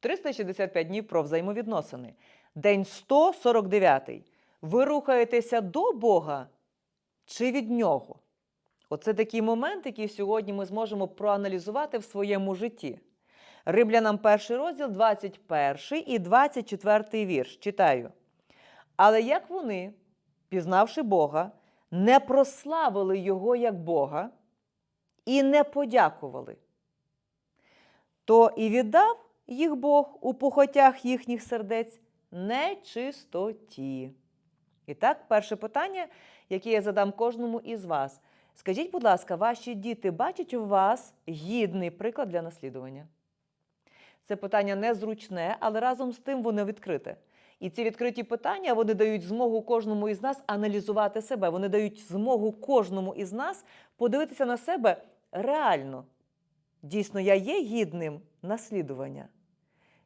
365 днів про взаємовідносини. День 149. Ви рухаєтеся до Бога чи від Нього? Оце такий момент, який сьогодні ми зможемо проаналізувати в своєму житті. Римлянам перший розділ, 21 і 24 вірш. Читаю. Але як вони, пізнавши Бога, не прославили Його як Бога і не подякували, то і віддав їх Бог у похотях їхніх сердець нечистоті. І так, перше питання, яке я задам кожному із вас. Скажіть, будь ласка, ваші діти бачать у вас гідний приклад для наслідування? Це питання незручне, але разом з тим воно відкрите. І ці відкриті питання вони дають змогу кожному із нас аналізувати себе. Вони дають змогу кожному із нас подивитися на себе реально. Дійсно, я є гідним наслідування.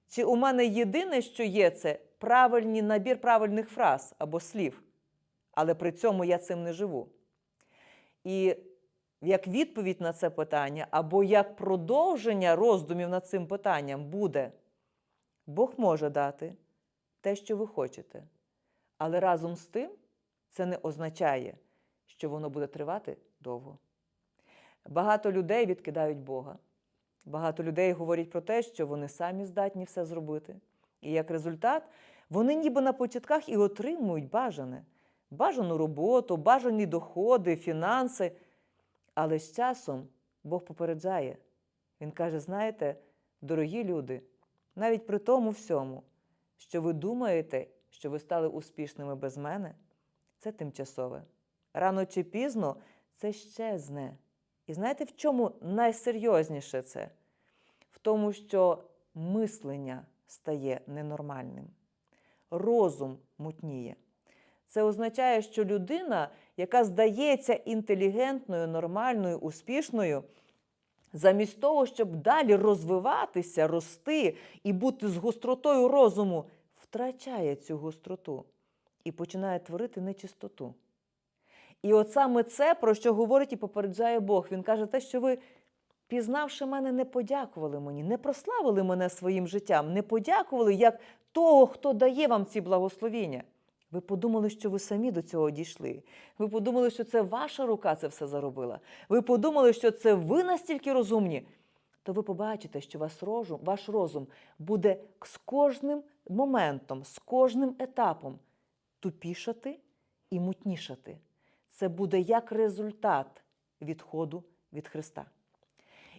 Чи у мене єдине, що є, це правильний набір правильних фраз або слів, але при цьому я цим не живу. І як відповідь на це питання, або як продовження роздумів над цим питанням буде, Бог може дати те, що ви хочете. Але разом з тим це не означає, що воно буде тривати довго. Багато людей відкидають Бога. Багато людей говорять про те, що вони самі здатні все зробити. І як результат, вони ніби на початках і отримують бажане, бажану роботу, бажані доходи, фінанси. Але з часом Бог попереджає. Він каже: знаєте, дорогі люди, навіть при тому всьому, що ви думаєте, що ви стали успішними без мене, це тимчасове. Рано чи пізно це щезне. І знаєте, в чому найсерйозніше це? В тому, що мислення стає ненормальним, розум мутніє. Це означає, що людина, яка здається інтелігентною, нормальною, успішною, замість того, щоб далі розвиватися, рости і бути з гостротою розуму, втрачає цю гостроту і починає творити нечистоту. І от саме це, про що говорить і попереджає Бог. Він каже, те, що ви, пізнавши мене, не подякували мені, не прославили мене своїм життям, не подякували як того, хто дає вам ці благословіння. Ви подумали, що ви самі до цього дійшли. Ви подумали, що це ваша рука це все заробила. Ви подумали, що це ви настільки розумні. То ви побачите, що ваш розум, ваш розум буде з кожним моментом, з кожним етапом тупішати і мутнішати. Це буде як результат відходу від Христа.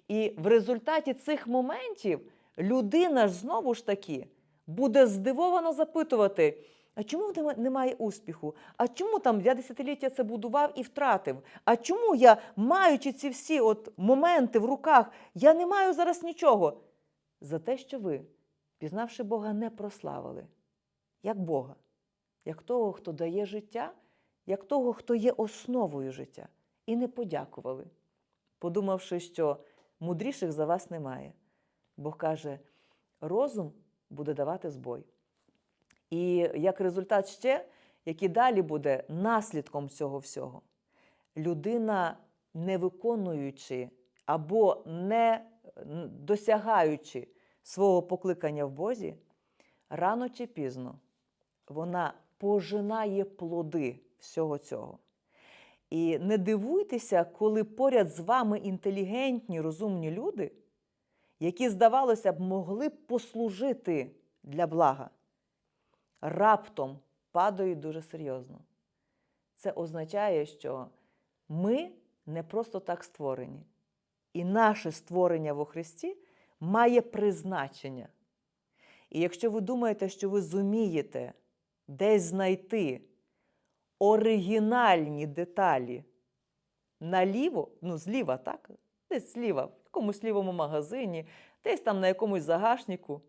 І в результаті цих моментів людина ж знову ж таки буде здивовано запитувати. А чому немає успіху? А чому там я десятиліття це будував і втратив? А чому я, маючи ці всі от моменти в руках, я не маю зараз нічого? За те, що ви, пізнавши Бога, не прославили, як Бога, як того, хто дає життя, як того, хто є основою життя, і не подякували, подумавши, що мудріших за вас немає. Бог каже, розум буде давати збой. І як результат ще, який далі буде наслідком цього всього, людина, не виконуючи або не досягаючи свого покликання в Бозі, рано чи пізно вона пожинає плоди всього цього. І не дивуйтеся, коли поряд з вами інтелігентні, розумні люди, які, здавалося б, могли б послужити для блага раптом падають дуже серйозно. Це означає, що ми не просто так створені. І наше створення во Христі має призначення. І якщо ви думаєте, що ви зумієте десь знайти оригінальні деталі наліво, ну, зліва, так? Десь зліва, в якомусь лівому магазині, десь там на якомусь загашнику.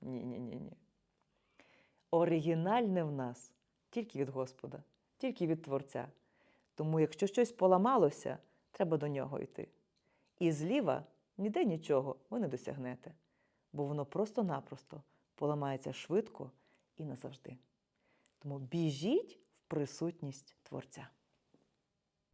Ні-ні-ні. ні оригінальне в нас тільки від Господа, тільки від Творця. Тому, якщо щось поламалося, треба до нього йти. І зліва ніде нічого ви не досягнете, бо воно просто-напросто поламається швидко і назавжди. Тому біжіть в присутність Творця.